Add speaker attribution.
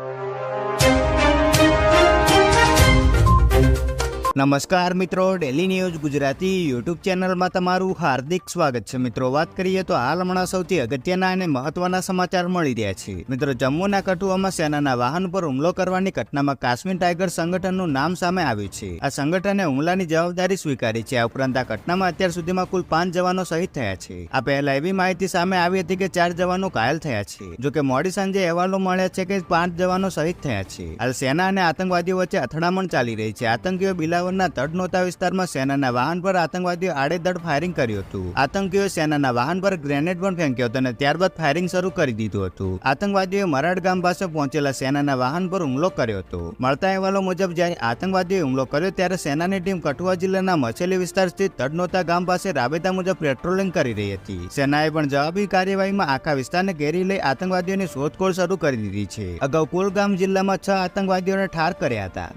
Speaker 1: you. નમસ્કાર મિત્રો daily news Gujarati YouTube ચેનલમાં તમારું હાર્દિક સ્વાગત છે. મિત્રો, વાત કરીએ તો હાલ હમણાં સૌથી અગત્યના અને મહત્વના સમાચાર મળી રહ્યા છે. મિત્રો, જમ્મુના કઠુઆમાં સેનાના વાહન પર હુમલો કરવાની ઘટનામાં કાશ્મીર ટાઈગર સંગઠનનું નામ સામે આવ્યું છે. આ સંગઠને હુમલાની જવાબદારી સ્વીકારી છે. આ ઉપરાંત આ ઘટનામાં અત્યાર સુધીમાં કુલ પાંચ જવાનો શહીદ થયા છે. આ પહેલા એવી માહિતી સામે આવી હતી કે ચાર જવાનો ઘાયલ થયા છે. જોકે મોડી સાંજે અહેવાલો મળ્યા છે કે પાંચ જવાનો શહીદ થયા છે. હાલ સેના અને આતંકવાદીઓ વચ્ચે અથડામણ ચાલી રહી છે. આતંકીઓ બિલાવરના તટનોતા વિસ્તારમાં સેનાના વાહન પર આતંકવાદીઓ આડેધડ ફાયરિંગ કર્યું હતું. આતંકીઓએ સેનાના વાહન પર ગ્રેનેડ પણ ફેંક્યો હતો અને ત્યારબાદ ફાયરિંગ શરૂ કરી દીધું હતું. આતંકવાદીઓએ મરાડ ગામ પાસે પહોંચેલા સેનાના વાહન પર હુમલો કર્યો હતો. મળતા અહેવાલો મુજબ, જ્યારે આતંકવાદીઓએ હુમલો કર્યો ત્યારે સેનાની ટીમ કઠુઆ જિલ્લાના મછેલી વિસ્તાર સ્થિત તટનોતા ગામ પાસે રાબેતા મુજબ પેટ્રોલિંગ કરી રહી હતી. સેનાએ પણ જવાબી કાર્યવાહીમાં આખા વિસ્તારને ઘેરી લઈ આતંકવાદીઓની શોધખોળ શરૂ કરી દીધી છે. અગાઉ કુલગામ જિલ્લામાં છ આતંકવાદીઓને ઠાર કર્યા હતા.